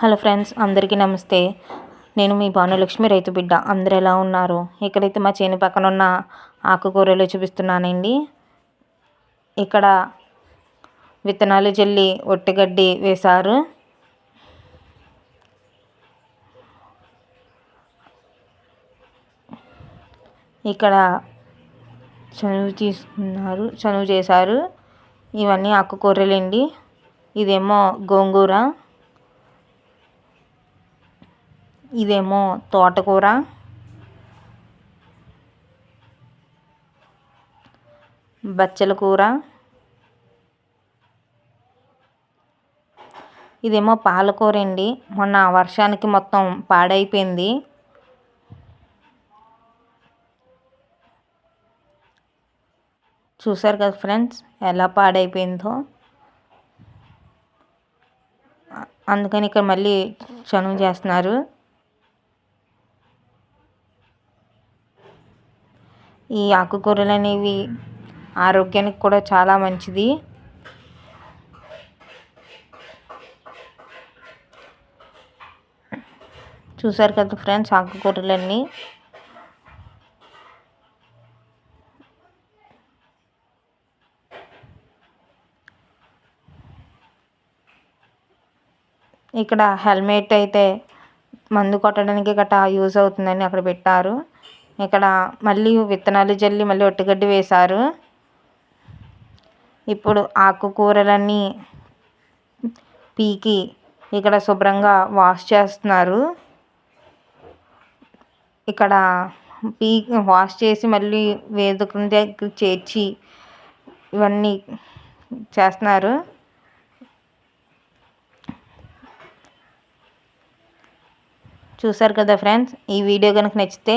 Hello friends అందరికీ నమస్తే. నేను మీ భానులక్ష్మి రైతు బిడ్డ. అందరు ఎలా ఉన్నారు? ఇక్కడైతే మా చేను పక్కన ఉన్న ఆకుకూరలు చూపిస్తున్నానండి. ఇక్కడ విత్తనాలు జల్లి ఒట్టిగడ్డి వేశారు. ఇక్కడ చనువు తీసుకున్నారు చనువు చేశారు. ఇవన్నీ ఆకుకూరలండి. ఇదేమో గోంగూర. ఇదేమో తోటకూర. బచ్చల కూర. ఇదేమో పాలకూర అండి మొన్న వర్షానికి మొత్తం పాడైపోయింది. చూసారు కదా ఫ్రెండ్స్ ఎలా పాడైపోయిందో. అందుకని ఇక్కడ మళ్ళీ చనువు చేస్తున్నారు. ఈ ఆకుకూరలు అనేవి ఆరోగ్యానికి కూడా చాలా మంచిది. చూసారు కదా ఫ్రెండ్స్ ఆకుకూరలన్నీ. ఇక్కడ హెల్మెట్ అయితే మందు కొట్టడానికి గట్రా యూజ్ అవుతుందని అక్కడ పెట్టారు. ఇక్కడ మళ్ళీ విత్తనాలు జల్లి మళ్ళీ ఒట్టుగడ్డి వేశారు. ఇప్పుడు ఆకుకూరలన్నీ పీకి ఇక్కడ శుభ్రంగా వాష్ చేస్తున్నారు. ఇక్కడ పీ వాష్ చేసి మళ్ళీ వేదిక దగ్గర చేర్చి ఇవన్నీ చేస్తున్నారు. చూసారు కదా ఫ్రెండ్స్ ఈ వీడియో కనుక నచ్చితే